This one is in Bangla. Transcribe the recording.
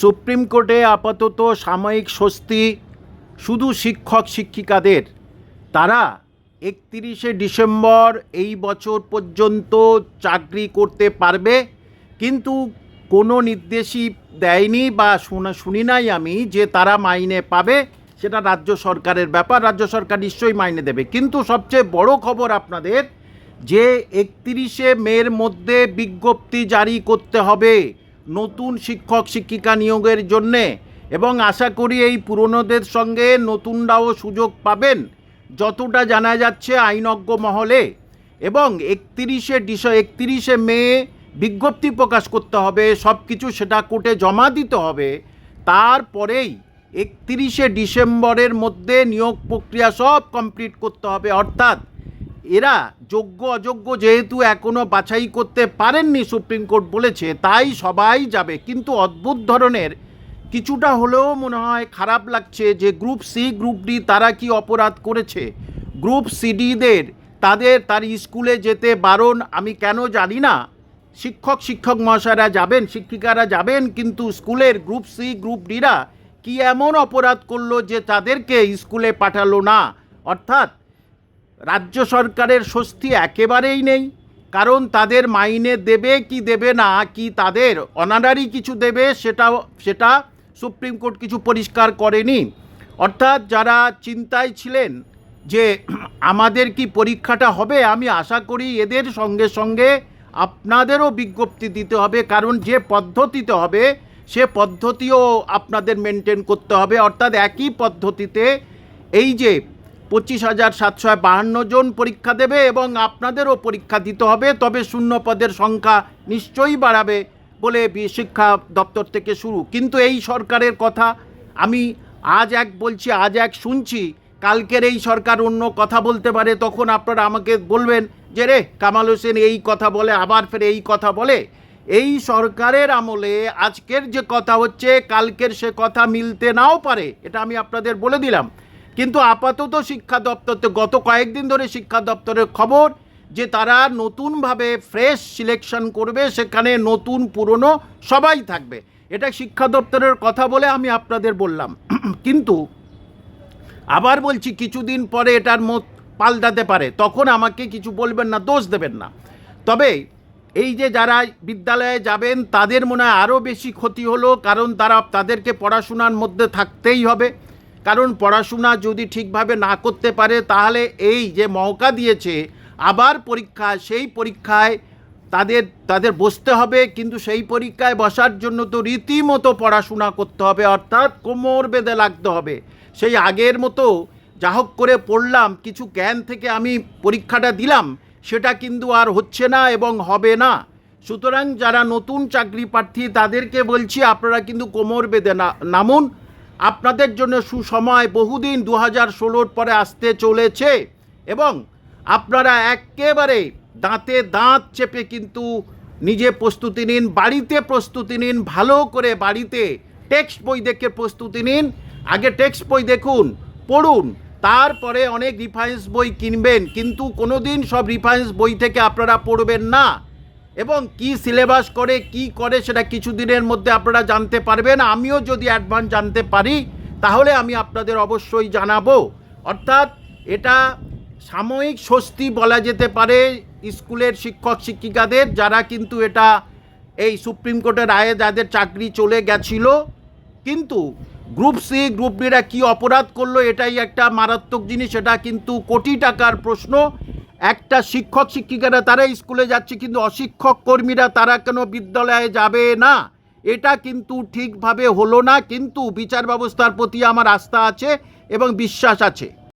সুপ্রিম কোর্টে আপাতত সাময়িক স্বস্তি শুধু শিক্ষক শিক্ষিকাদের। তারা একত্রিশে ডিসেম্বর এই বছর পর্যন্ত চাকরি করতে পারবে, কিন্তু কোনো নির্দেশই দেয়নি বা শোনা শুনি নাই আমি যে তারা মাইনে পাবে, সেটা রাজ্য সরকারের ব্যাপার, রাজ্য সরকার নিশ্চয়ই মাইনে দেবে। কিন্তু সবচেয়ে বড় খবর আপনাদের, যে একত্রিশে মের মধ্যে বিজ্ঞপ্তি জারি করতে হবে। নতুন শিক্ষক শিক্ষিকা নিয়োগের জন্যে এবং আশা করি এই পুরনোদের সঙ্গে নতুনরাও সুযোগ পাবেন, যতটা জানা যাচ্ছে আইনজ্ঞ মহলে। এবং একত্রিশে ডিস একত্রিশে মে বিজ্ঞপ্তি প্রকাশ করতে হবে সব কিছু সেটা কোর্টে জমা দিতে হবে। তারপরেই একত্রিশে ডিসেম্বরের মধ্যে নিয়োগ প্রক্রিয়া সব কমপ্লিট করতে হবে, অর্থাৎ এরা যোগ্য অযোগ্য যেহেতু এখনও বাছাই করতে পারেননি সুপ্রিম কোর্ট বলেছে, তাই সবাই যাবে। কিন্তু অদ্ভুত ধরনের কিছুটা হলেও মনে হয় খারাপ লাগছে যে গ্রুপ সি, গ্রুপ ডি তারা কি অপরাধ করেছে। গ্রুপ সিডিদের তাদের তার স্কুলে যেতে বারণ আমি কেন জানি না। শিক্ষক শিক্ষক মহাশয়রা যাবেন, শিক্ষিকারা যাবেন, কিন্তু স্কুলের গ্রুপ সি, গ্রুপ ডিরা কি এমন অপরাধ করল যে তাদেরকে স্কুলে পাঠালো না? অর্থাৎ রাজ্য সরকারের স্বস্তি একেবারেই নেই। কারণ তাদের মাইনে দেবে কি দেবে না, কি তাদের অনারারি কিছু দেবে সেটাও, সেটা সুপ্রিম কোর্ট কিছু পরিষ্কার করেনি। অর্থাৎ যারা চিন্তায় ছিলেন যে আমাদের কি পরীক্ষাটা হবে, আমি আশা করি এদের সঙ্গে সঙ্গে আপনাদেরও বিজ্ঞপ্তি দিতে হবে, কারণ যে পদ্ধতিতে হবে, সে পদ্ধতিও আপনাদের মেনটেন করতে হবে। অর্থাৎ একই পদ্ধতিতে এই যে পঁচিশ হাজার সাতশো বাহান্ন জন পরীক্ষা দেবে এবং আপনাদেরও পরীক্ষা দিতে হবে, তবে শূন্য পদের সংখ্যা নিশ্চয়ই বাড়াবে বলে শিক্ষা দপ্তর থেকে শুরু। কিন্তু এই সরকারের কথা আমি আজ এক বলছি, আজ এক শুনছি, কালকের এই সরকার অন্য কথা বলতে পারে, তখন আপনারা আমাকে বলবেন যে রে কামাল হোসেন এই কথা বলে, আবার ফের এই কথা বলে। এই সরকারের আমলে আজকের যে কথা হচ্ছে, কালকের সে কথা মিলতে নাও পারে, এটা আমি আপনাদের বলে দিলাম। কিন্তু আপাতত শিক্ষা দপ্তর গত কয়েকদিন ধরে শিক্ষা দপ্তরের খবর যে তারা নতুনভাবে ফ্রেশ সিলেকশন করবে, সেখানে নতুন, পুরনো সবাই থাকবে। এটা শিক্ষা দপ্তরের কথা বলে আমি আপনাদের বললাম। কিন্তু আবার বলছি কিছুদিন পরে এটার মত পাল্টাতে পারে। তখন আমাকে কিছু বলবেন না, দোষ দেবেন না। তবে এই যে যারা বিদ্যালয়ে যাবেন, তাদের মনে হয় আরও বেশি ক্ষতি হলো, কারণ তারা তাদেরকে পড়াশোনার মধ্যে থাকতেই হবে। কারণ পড়াশোনা যদি ঠিকভাবে না করতে পারে, তাহলে এই যে মৌকা দিয়েছে, আবার পরীক্ষা, সেই পরীক্ষায় তাদের তাদের বসতে হবে, কিন্তু সেই পরীক্ষায় বসার জন্য তো রীতিমতো পড়াশোনা করতে হবে, অর্থাৎ কোমর বেঁধে লাগতে হবে। সেই আগের মতো যা হোক করে পড়লাম, কিছু জ্ঞান থেকে আমি পরীক্ষাটা দিলাম, সেটা কিন্তু আর হচ্ছে না এবং হবে না। সুতরাং যারা নতুন চাকরি প্রার্থী, তাদেরকে বলছি, আপনারা কিন্তু কোমর বেঁধে না, নামুন আপনাদের জন্য সুসময় বহুদিন দু হাজার ষোলোর পরে আসতে চলেছে এবং আপনারা একেবারে দাঁতে দাঁত চেপে কিন্তু নিজে প্রস্তুতি নিন, বাড়িতে প্রস্তুতি নিন, ভালো করে বাড়িতে টেক্সট বই দেখে প্রস্তুতি নিন। আগে টেক্সট বই দেখুন, পড়ুন, তারপরে অনেক রিফারেন্স বই কিনবেন, কিন্তু কোনো দিন সব রিফারেন্স বই থেকে আপনারা পড়বেন না। এবং কি সিলেবাস করে, কি করে সেটা কিছুদিনের মধ্যে আপনারা জানতে পারবেন। আমিও যদি অ্যাডভান্স জানতে পারি, তাহলে আমি আপনাদের অবশ্যই জানাব। অর্থাৎ এটা সাময়িক স্বস্তি বলা যেতে পারে স্কুলের শিক্ষক, শিক্ষিকাদের, যারা কিন্তু এটা এই সুপ্রিম কোর্টের রায়ে যাদের চাকরি চলে গেছিল। কিন্তু গ্রুপ সি, গ্রুপ ডিরা কী অপরাধ করল, এটাই একটা মারাত্মক জিনিস, এটা কিন্তু কোটি টাকার প্রশ্ন। একটা শিক্ষক, শিক্ষিকারা তারা স্কুলে যাচ্ছে, কিন্তু অশিক্ষক কর্মীরা তারা কেন বিদ্যালয়ে যাবে না? এটা কিন্তু ঠিকভাবে হলো না, কিন্তু বিচার ব্যবস্থার প্রতি আমার আস্থা আছে এবং বিশ্বাস আছে।